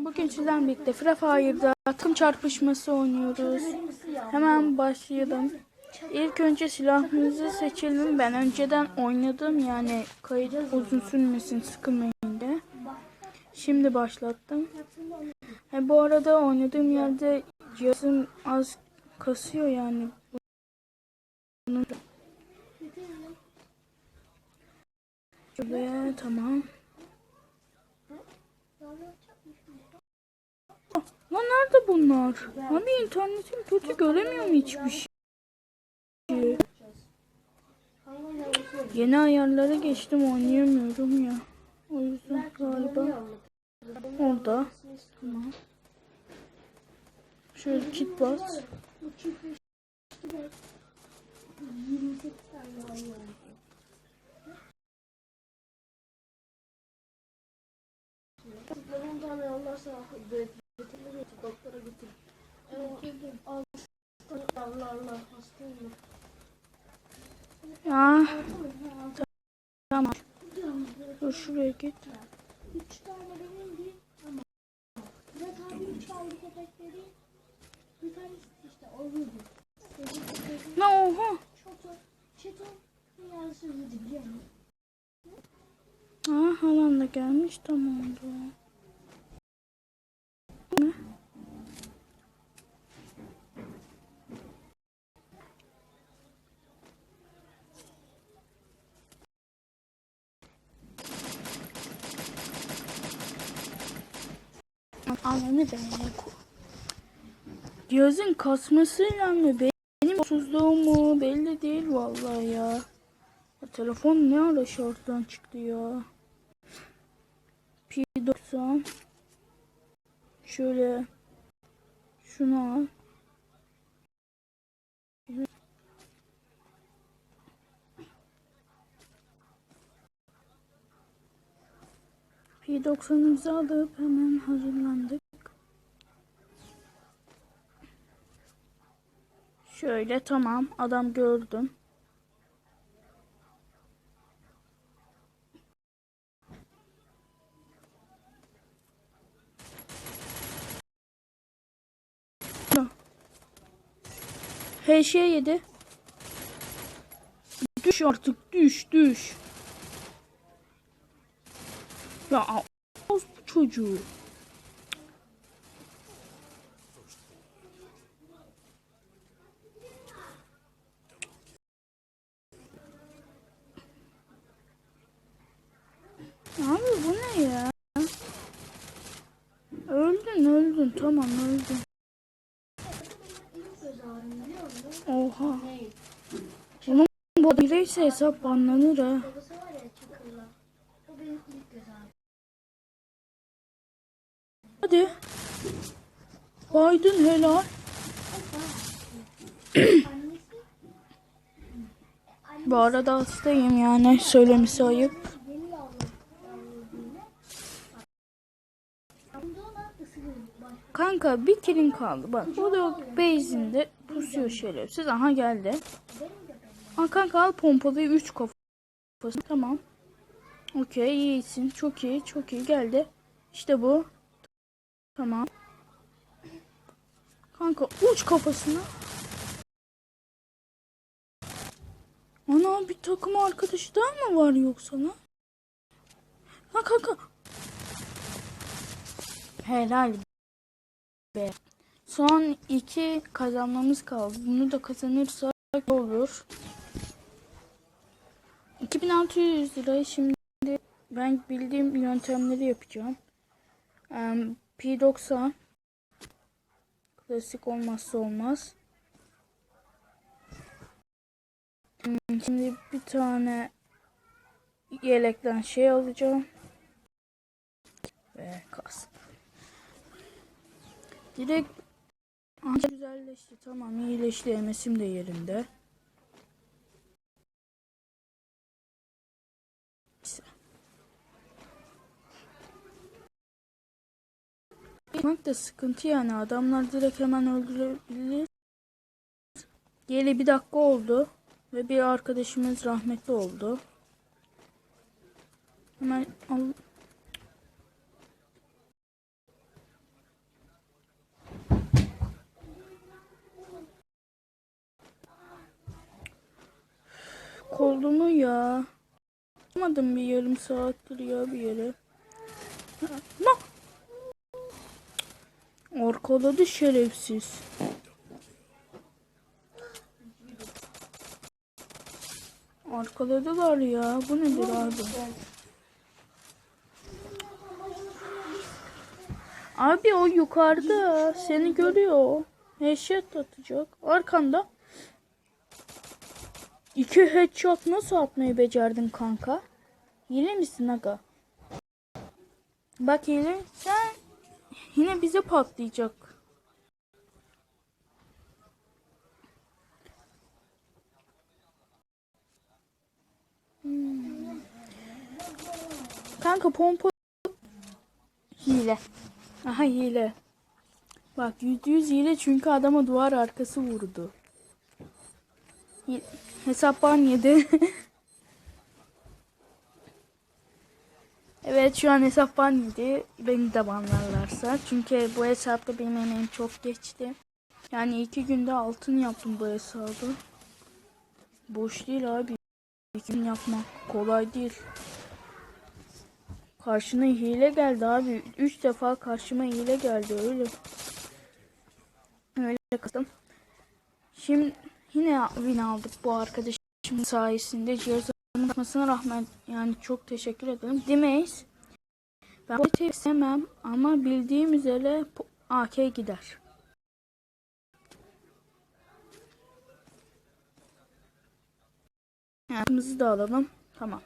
Bugün sizlerle birlikte Free Fire'da takım çarpışması oynuyoruz. Hemen başlayalım. İlk önce silahımızı seçelim. Ben önceden oynadım yani kayıt uzun sürmesin sıkılmayın diye. Şimdi başlattım. E, bu arada oynadığım yerde cihazım az kasıyor yani. Şöyle tamam. Lan nerede bunlar? Abi internetim kötü göremiyorum hiçbir şey. Yeni ayarlara geçtim oynayamıyorum ya. O yüzden galiba orada. Tamam. Şöyle kit bas. Tane Allah'sa götürür götür doktora götür. Ya tamam. Dur şuraya git. Üç tane benimdi ama Murat abi üç aldı köpekleri. Bir tanesi işte oyuydu. Ne oha? Zor. Çeto dünyası iyiydi biliyor musun? Aa halam da gelmiş tamam. Ne? Ananı beğene Cihazın kasmasıyla mı benim susuzluğum mu belli değil vallahi ya. Ya telefon ne ara şarttan çıktı ya. P90 Şöyle Şunu al P90'ımızı alıp hemen hazırlandık. Şöyle tamam adam gördüm. Her şey yedi. Düş artık düş düş. Ya bu çocuğu. Abi bu ne ya? Öldün öldün tamam öldün. Oha. Bunun bu bireyse hesap banlanır ha. Hadi. Baydın helal. Bu arada hastayım yani söylemesi ayıp. Kanka bir kilin kaldı bak. O da base'inde pusuyor şerefsiz. Aha geldi. Aa kanka al pompalıyı 3 kafası. Tamam. Okey iyisin. Çok iyi çok iyi geldi. İşte bu. Tamam. Kanka uç kafasına. Ana bir takım arkadaşı daha mı var yoksa lan? Ha kanka. Helal be. Son iki kazanmamız kaldı. Bunu da kazanırsak olur. 2600 lirayı şimdi ben bildiğim yöntemleri yapacağım. Em, P90 klasik olmazsa olmaz. Hmm, Şimdi bir tane yelekten şey alacağım. Ve kas. Direkt Anca güzelleşti. Tamam iyileşti. Emesim de yerinde. Yapmak da sıkıntı yani. Adamlar direkt hemen öldürebilir. Geli bir dakika oldu. Ve bir arkadaşımız rahmetli oldu. Hemen al. Yolunu ya. Yapmadım bir yarım saattir ya bir yere. Ne? Arkaladı şerefsiz. Arkaladılar ya. Bu nedir abi? Abi o yukarıda seni görüyor. Headshot atacak. Arkanda. İki headshot nasıl atmayı becerdin kanka? Hile misin aga? Bak hile sen yine bize patlayacak. Hmm. Kanka pompa hile. Aha hile. Bak yüzde yüz hile çünkü adama duvar arkası vurdu. Hesap ban yedi. evet şu an hesap ban yedi. Beni de banlarlarsa. Çünkü bu hesapta benim emeğim çok geçti. Yani iki günde altın yaptım bu hesabı. Boş değil abi. İki yapmak kolay değil. Karşına hile geldi abi. Üç defa karşıma hile geldi öyle. Öyle kızım. Şimdi yine win aldık bu arkadaşımın sayesinde. Cihazımın atmasına rağmen yani çok teşekkür ederim. Demeyiz. Ben bu sevmem ama bildiğim üzere AK gider. Hayatımızı da alalım. Tamam.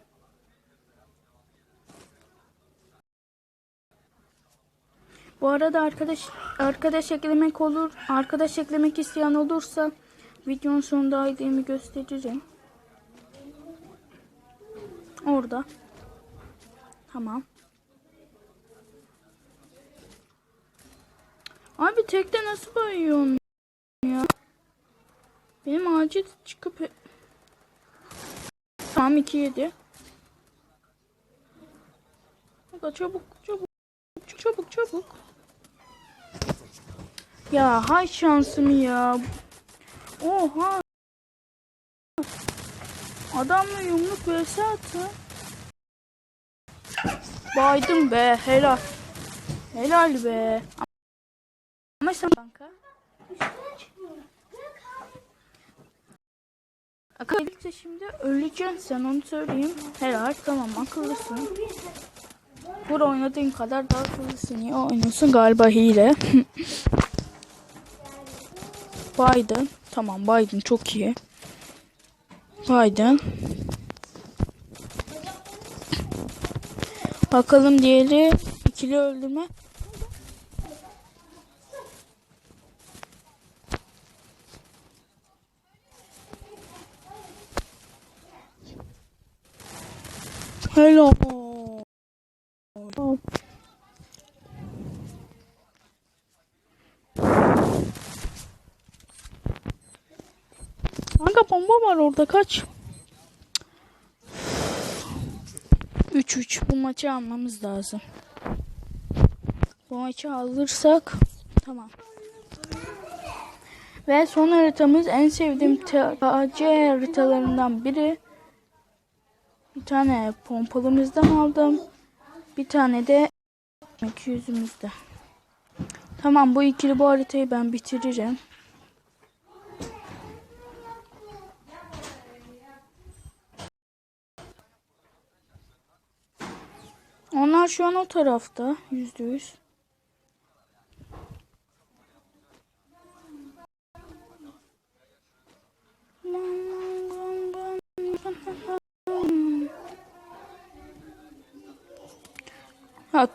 Bu arada arkadaş arkadaş eklemek olur. Arkadaş eklemek isteyen olursa videonun sonunda ID'mi gösteririm. Orada. Tamam. Abi tekte nasıl bayıyorsun ya? Benim acil çıkıp Tamam 2 7. Hadi çabuk çabuk çabuk çabuk. Ya hay şansım ya. Oha. Adamla yumruk vs atı. Baydım be helal. Helal be. Ama sen kanka. Akıllıca şimdi öleceksin sen onu söyleyeyim. Helal tamam akıllısın. Bur oynadığın kadar daha akıllısın. Niye oynuyorsun? Galiba hile. Biden. Tamam Biden çok iyi. Biden. Bakalım diğeri ikili öldürme. Hello. Kanka bomba var orada kaç. 3-3 bu maçı almamız lazım. Bu maçı alırsak tamam. Ve son haritamız en sevdiğim TC haritalarından biri. Bir tane pompalımızdan aldım. Bir tane de 200'ümüzde. Tamam bu ikili bu haritayı ben bitiririm. Onlar şu an o tarafta. Yüzde yüz. Ha,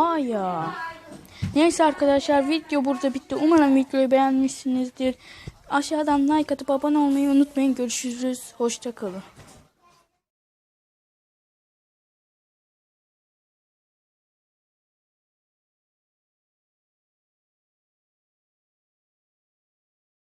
oha ya. Neyse arkadaşlar video burada bitti. Umarım videoyu beğenmişsinizdir. Aşağıdan like atıp abone olmayı unutmayın. Görüşürüz. Hoşçakalın.